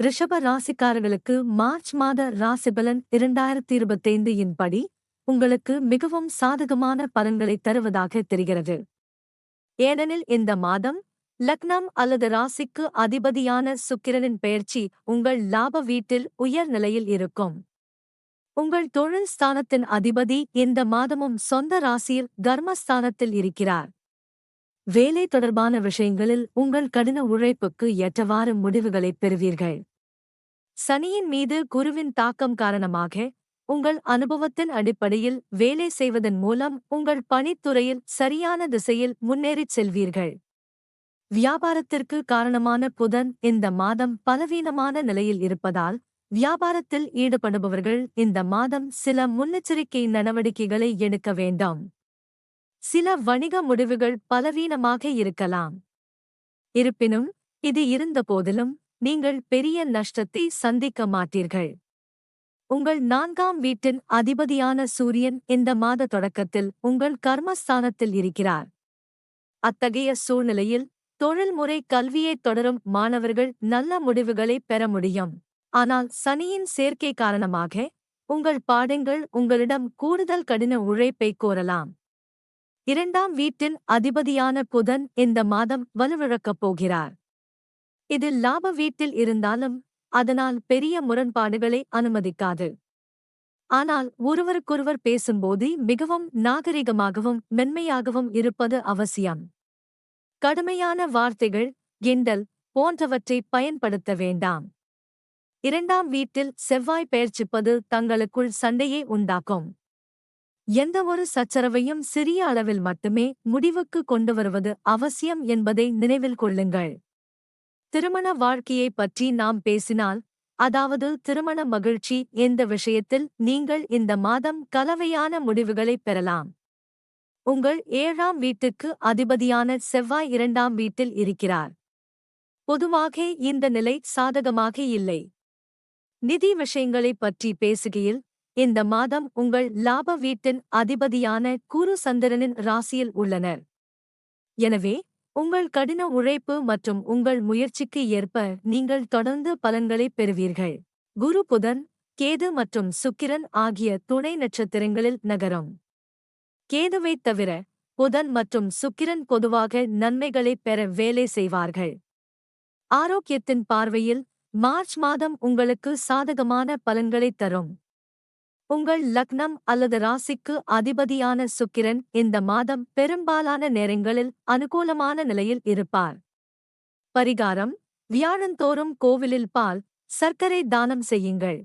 ரிஷப ராசிக்காரர்களுக்கு மார்ச் மாத ராசிபலன் இரண்டாயிரத்தி இருபத்தைந்து இன்படி உங்களுக்கு மிகவும் சாதகமான பலன்களை தருவதாக தெரிகிறது. ஏனெனில் இந்த மாதம் லக்னம் அல்லது ராசிக்கு அதிபதியான சுக்கிரனின் பெயர்ச்சி உங்கள் லாப வீட்டில் உயர் நிலையில் இருக்கும். உங்கள் தொழில் ஸ்தானத்தின் அதிபதி இந்த மாதமும் சொந்த ராசியில் கர்மஸ்தானத்தில் இருக்கிறார். வேலை தொடர்பான விஷயங்களில் உங்கள் கடின உழைப்புக்கு ஏற்றவாறு முடிவுகளைப் பெறுவீர்கள். சனியின் மீது குருவின் தாக்கம் காரணமாக உங்கள் அனுபவத்தின் அடிப்படையில் வேலை செய்வதன் மூலம் உங்கள் பணித்துறையில் சரியான திசையில் முன்னேறிச் செல்வீர்கள். வியாபாரத்திற்கு காரணமான புதன் இந்த மாதம் பலவீனமான நிலையில் இருப்பதால் வியாபாரத்தில் ஈடுபடுபவர்கள் இந்த மாதம் சில முன்னெச்சரிக்கை நடவடிக்கைகளை எடுக்க வேண்டாம். சில வணிக முடிவுகள் பலவீனமாக இருக்கலாம். இருப்பினும் இது இருந்தபோதிலும் நீங்கள் பெரிய நஷ்டத்தை சந்திக்க மாட்டீர்கள். உங்கள் நான்காம் வீட்டின் அதிபதியான சூரியன் இந்த மாத தொடக்கத்தில் உங்கள் கர்மஸ்தானத்தில் இருக்கிறார். அத்தகைய சூழ்நிலையில் தொழில்முறை கல்வியைத் தொடரும் மாணவர்கள் நல்ல முடிவுகளை பெற முடியும். ஆனால் சனியின் சேர்க்கை காரணமாக உங்கள் பாடங்கள் உங்களிடம் கூடுதல் கடின உழைப்பை கோரலாம் இரண்டாம் வீட்டின் அதிபதியான புதன் இந்த மாதம் வலுவிழக்கப் போகிறார். இது லாப வீட்டில் இருந்தாலும் அதனால் பெரிய முரண்பாடுகளை அனுமதிக்காது. ஆனால் ஒருவருக்கொருவர் பேசும்போது மிகவும் நாகரிகமாகவும் மென்மையாகவும் இருப்பது அவசியம். கடுமையான வார்த்தைகள் கிண்டல் போன்றவற்றை பயன்படுத்த வேண்டாம். இரண்டாம் வீட்டில் செவ்வாய் பெயர்ச்சிப்பது தங்களுக்குள் சண்டையை உண்டாக்கும். எந்தவொரு சச்சரவையும் சிறிய அளவில் மட்டுமே முடிவுக்கு கொண்டு வருவது அவசியம் என்பதை நினைவில் கொள்ளுங்கள். திருமண வாழ்க்கையைப் பற்றி நாம் பேசினால் அதாவது திருமண மகிழ்ச்சி எந்த விஷயத்தில் நீங்கள் இந்த மாதம் கலவையான முடிவுகளைப் பெறலாம். உங்கள் ஏழாம் வீட்டுக்கு அதிபதியான செவ்வாய் இரண்டாம் வீட்டில் இருக்கிறார். பொதுவாக இந்த நிலை சாதகமாக இல்லை. நிதி விஷயங்களைப் பற்றி பேசுகையில் இந்த மாதம் உங்கள் லாப வீட்டின் அதிபதியான குரு சந்திரனின் ராசியில் உள்ளனர். எனவே உங்கள் கடின உழைப்பு மற்றும் உங்கள் முயற்சிக்கு ஏற்ப நீங்கள் தொடர்ந்து பலன்களைப் பெறுவீர்கள். குரு புதன் கேது மற்றும் சுக்கிரன் ஆகிய துணை நட்சத்திரங்களில் நகரும். கேதுவைத் தவிர புதன் மற்றும் சுக்கிரன் பொதுவாக நன்மைகளைப் பெற வேலை செய்வார்கள். ஆரோக்கியத்தின் பார்வையில் மார்ச் மாதம் உங்களுக்கு சாதகமான பலன்களைத் தரும். உங்கள் லக்னம் அல்லது ராசிக்கு அதிபதியான சுக்கிரன் இந்த மாதம் பெரும்பாலான நேரங்களில் அனுகூலமான நிலையில் இருப்பார். பரிகாரம் வியாழந்தோறும் கோவிலில் பால் சர்க்கரை தானம் செய்யுங்கள்.